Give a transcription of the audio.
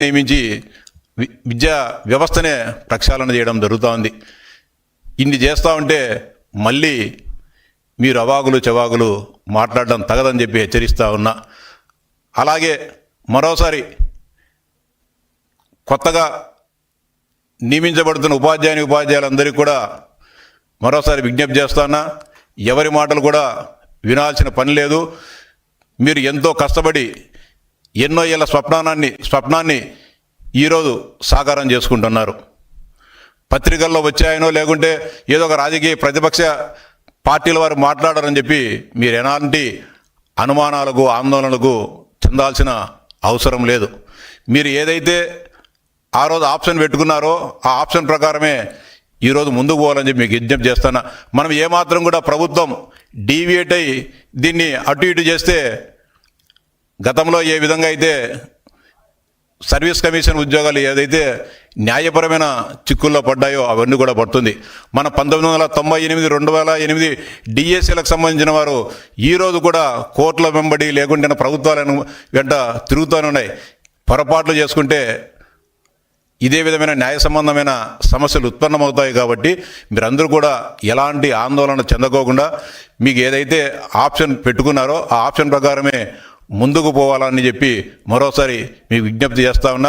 నియమించి వి- విద్యా వ్యవస్థనే ప్రక్షాళన చేయడం జరుగుతూ ఉంది ఇన్ని చేస్తూ ఉంటే మళ్ళీ మీరు అవాగులు చెవాగులు మాట్లాడడం తగదని చెప్పి హెచ్చరిస్తూ ఉన్నా. అలాగే మరోసారి కొత్తగా నియమించబడుతున్న ఉపాధ్యాయుని ఉపాధ్యాయులందరికీ కూడా మరోసారి విజ్ఞప్తి చేస్తానా ఎవరి మాటలు కూడా వినాల్సిన పని లేదు. మీరు ఎంతో కష్టపడి ఎన్నో ఏళ్ళ స్వప్నాన్ని స్వప్నాన్ని ఈరోజు సాకారం చేసుకుంటున్నారు. పత్రికల్లో వచ్చాయనో లేకుంటే ఏదో ఒక రాజకీయ ప్రతిపక్ష పార్టీల వారు మాట్లాడారని చెప్పి మీరు ఎలాంటి అనుమానాలకు ఆందోళనలకు చెందాల్సిన అవసరం లేదు. మీరు ఏదైతే ఆ రోజు ఆప్షన్ పెట్టుకున్నారో ఆ ఆప్షన్ ప్రకారమే ఈరోజు ముందుకు పోవాలని చెప్పి మీకు విజ్ఞప్తి చేస్తాను మనం ఏమాత్రం కూడా ప్రభుత్వం డీవియేట్ అయ్యి దీన్ని అటు ఇటు చేస్తే గతంలో ఏ విధంగా అయితే సర్వీస్ కమిషన్ ఉద్యోగాలు ఏదైతే న్యాయపరమైన చిక్కుల్లో పడ్డాయో అవన్నీ కూడా పడుతుంది. మన పంతొమ్మిది వందల తొంభై ఎనిమిది రెండు వేల ఎనిమిది డిఎస్సీలకు సంబంధించిన వారు ఈరోజు కూడా కోర్టుల వెంబడి లేకుంటే ప్రభుత్వాలను వెంట తిరుగుతూనే ఉన్నాయి పొరపాట్లు చేసుకుంటే ఇదే విధమైన న్యాయ సంబంధమైన సమస్యలు ఉత్పన్నమవుతాయి కాబట్టి మీరందరూ కూడా ఎలాంటి ఆందోళన చెందకోకుండా మీకు ఏదైతే ఆప్షన్ పెట్టుకున్నారో ఆ ఆప్షన్ ప్రకారమే ముందుకు పోవాలని చెప్పి మరోసారి మీకు విజ్ఞప్తి చేస్తా ఉన్నా.